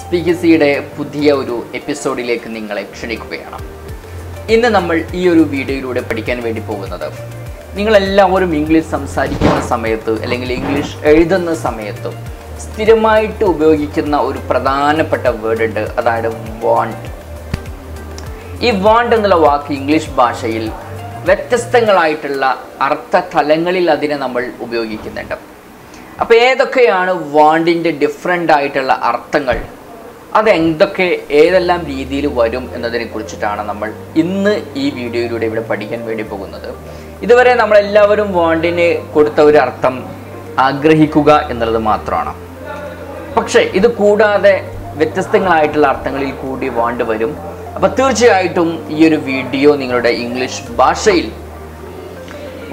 സ്പീക്കസിയുടെ പുതിയ ഒരു എപ്പിസോഡിലേക്ക് നിങ്ങളെ ക്ഷണിക്കുകയാണ്. ഇന്ന് നമ്മൾ ഈ ഒരു വീഡിയോയിലൂടെ പഠിക്കാൻ വേണ്ടി പോകുന്നത് നിങ്ങളെല്ലാവരും ഇംഗ്ലീഷ് സംസാരിക്കുന്ന സമയത്ത് അല്ലെങ്കിൽ ഇംഗ്ലീഷ് എഴുതുന്ന സമയത്ത് സ്ഥിരമായിട്ട് ഉപയോഗിക്കുന്ന ഒരു പ്രധാനപ്പെട്ട വേർഡ് ഉണ്ട് അതായത് വാണ്ട് ഈ വാണ്ട് എന്നുള്ള വാക്ക് ഇംഗ്ലീഷ് ഭാഷയിൽ വ്യത്യസ്തങ്ങളായിട്ടുള്ള അർത്ഥ തലങ്ങളിൽ അതിനെ നമ്മൾ ഉപയോഗിക്കുന്നുണ്ട്. അപ്പോൾ ഏതൊക്കെയാണ് വാണ്ടിന്റെ ഡിഫറെന്റ് ആയിട്ടുള്ള അർത്ഥങ്ങൾ? അത് എന്തൊക്കെ ഏതെല്ലാം രീതിയിൽ വരും എന്നതിനെ കുറിച്ചിട്ടാണ് നമ്മൾ ഇന്ന് ഈ വീഡിയോയിലൂടെ ഇവിടെ പഠിക്കാൻ വേണ്ടി പോകുന്നത്. ഇതുവരെ നമ്മളെല്ലാവരും വാണ്ടിന് കൊടുത്ത ഒരു അർത്ഥം ആഗ്രഹിക്കുക എന്നുള്ളത് മാത്രമാണ്. പക്ഷേ ഇത് കൂടാതെ വ്യത്യസ്തങ്ങളായിട്ടുള്ള അർത്ഥങ്ങളിൽ കൂടി വാണ്ട് വരും. അപ്പോൾ തീർച്ചയായിട്ടും ഈ ഒരു വീഡിയോ നിങ്ങളുടെ ഇംഗ്ലീഷ് ഭാഷയിൽ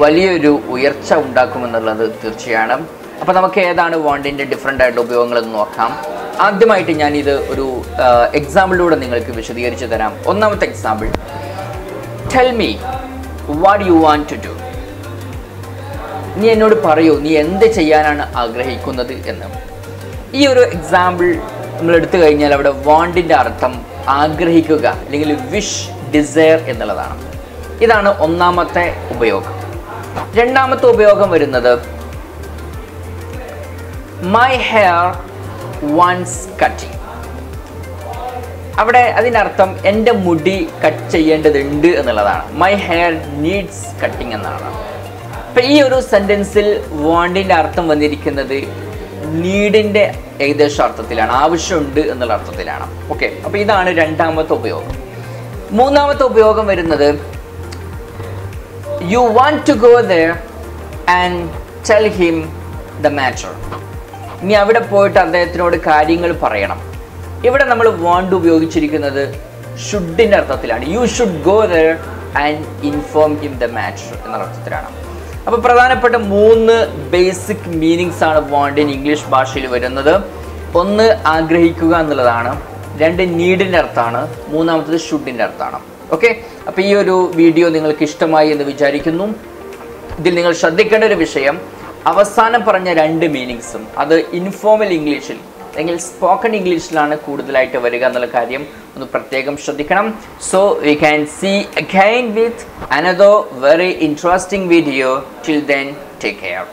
വലിയൊരു ഉയർച്ച ഉണ്ടാക്കുമെന്നുള്ളത് തീർച്ചയാണ്. അപ്പോൾ നമുക്ക് ഏതാണ് വാണ്ടിന്റെ ഡിഫറെന്റ് ആയിട്ടുള്ള ഉപയോഗങ്ങൾ എന്ന് നോക്കാം. ആദ്യമായിട്ട് ഞാൻ ഇത് ഒരു എക്സാമ്പിളിലൂടെ നിങ്ങൾക്ക് വിശദീകരിച്ച് തരാം. ഒന്നാമത്തെ example tell me what you want to do നീ എന്നോട് പറയൂ നീ എന്ത് ചെയ്യാനാണ് ആഗ്രഹിക്കുന്നത് എന്ന്. ഈ ഒരു എക്സാമ്പിൾ നമ്മൾ എടുത്തു കഴിഞ്ഞാൽ അവിടെ വാണ്ടിന്റെ അർത്ഥം ആഗ്രഹിക്കുക അല്ലെങ്കിൽ വിഷ് ഡിസയർ എന്നുള്ളതാണ്. ഇതാണ് ഒന്നാമത്തെ ഉപയോഗം. രണ്ടാമത്തെ ഉപയോഗം വരുന്നത് മൈ ഹെയർ വൺസ് കട്ട് അവിടെ അതിനർത്ഥം എന്റെ മുടി കട്ട് ചെയ്യേണ്ടതുണ്ട് എന്നുള്ളതാണ്. മൈ ഹെയർ നീഡ്സ് കട്ടിങ് എന്നാണ്. അപ്പം ഈ ഒരു സെന്റൻസിൽ വാണ്ടിന്റെ അർത്ഥം വന്നിരിക്കുന്നത് നീഡിന്റെ ഏകദേശ അർത്ഥത്തിലാണ്. ആവശ്യമുണ്ട് എന്നുള്ള അർത്ഥത്തിലാണ്. ഓക്കെ അപ്പോൾ ഇതാണ് രണ്ടാമത്തെ ഉപയോഗം. മൂന്നാമത്തെ ഉപയോഗം വരുന്നത് you want to go there and tell him the matter ഇനി അവിടെ പോയിട്ട് അദ്ദേഹത്തിനോട് കാര്യങ്ങൾ പറയണം. ഇവിടെ നമ്മൾ വാണ്ട് ഉപയോഗിച്ചിരിക്കുന്നത് ഷുഡിന്റെ അർത്ഥത്തിലാണ്. You should go there and inform him the matter എന്ന അർത്ഥത്തിലാണ്. അപ്പോൾ പ്രധാനപ്പെട്ട മൂന്ന് ബേസിക് മീനിങ്സ് ആണ് വാണ്ടിൻ ഇംഗ്ലീഷ് ഭാഷയിൽ വരുന്നത്. ഒന്ന് ആഗ്രഹിക്കുക എന്നുള്ളതാണ്. രണ്ട് നീഡിന്റെ അർത്ഥമാണ്. മൂന്നാമത്തത് ഷുഡിന്റെ അർത്ഥമാണ്. ഓക്കെ അപ്പോൾ ഈ ഒരു വീഡിയോ നിങ്ങൾക്ക് ഇഷ്ടമായി എന്ന് വിചാരിക്കുന്നു. ഇതിൽ നിങ്ങൾ ശ്രദ്ധിക്കേണ്ട ഒരു വിഷയം അവസാനം പറഞ്ഞ രണ്ട് മീനിങ്സും അത് ഇൻഫോമൽ ഇംഗ്ലീഷിൽ അല്ലെങ്കിൽ സ്പോക്കൺ ഇംഗ്ലീഷിലാണ് കൂടുതലായിട്ട് വരിക എന്നുള്ള കാര്യം ഒന്ന് പ്രത്യേകം ശ്രദ്ധിക്കണം. So we can see again with another very interesting video till then take care